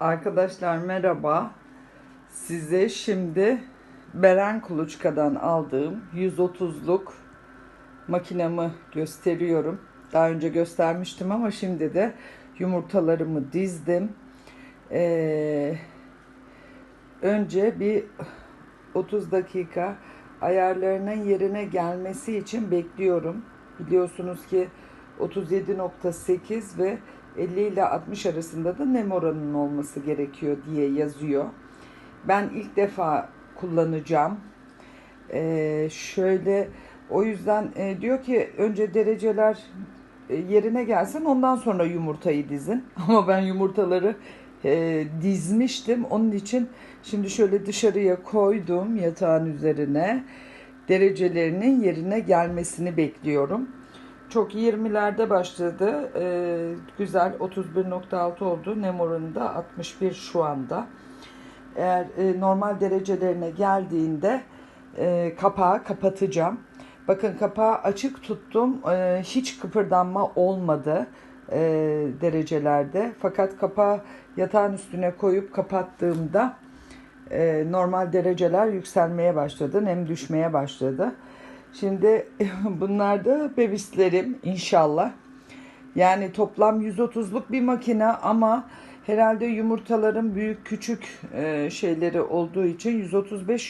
Arkadaşlar merhaba. Size şimdi Beren Kuluçka'dan aldığım 130'luk makinamı gösteriyorum. Daha önce göstermiştim ama şimdi de yumurtalarımı dizdim. Ee, önce bir 30 dakika ayarlarının yerine gelmesi için bekliyorum. Biliyorsunuz ki 37.8 ve 50 ile 60 arasında da nem oranının olması gerekiyor diye yazıyor. Ben ilk defa kullanacağım. Ee, şöyle o yüzden e, diyor ki önce dereceler e, yerine gelsin ondan sonra yumurtayı dizin. Ama ben yumurtaları e, dizmiştim. Onun için şimdi şöyle dışarıya koydum yatağın üzerine. Derecelerinin yerine gelmesini bekliyorum. Çok 20'lerde başladı. Ee, güzel 31.6 oldu. Nem oranı da 61 şu anda. Eğer e, normal derecelerine geldiğinde e, kapağı kapatacağım. Bakın kapağı açık tuttum. E, hiç kıpırdanma olmadı e, derecelerde. Fakat kapağı yatağın üstüne koyup kapattığımda e, normal dereceler yükselmeye başladı. Nem düşmeye başladı. Şimdi bunlar da bebislerim inşallah. Yani toplam 130'luk bir makine ama herhalde yumurtaların büyük küçük e, şeyleri olduğu için 135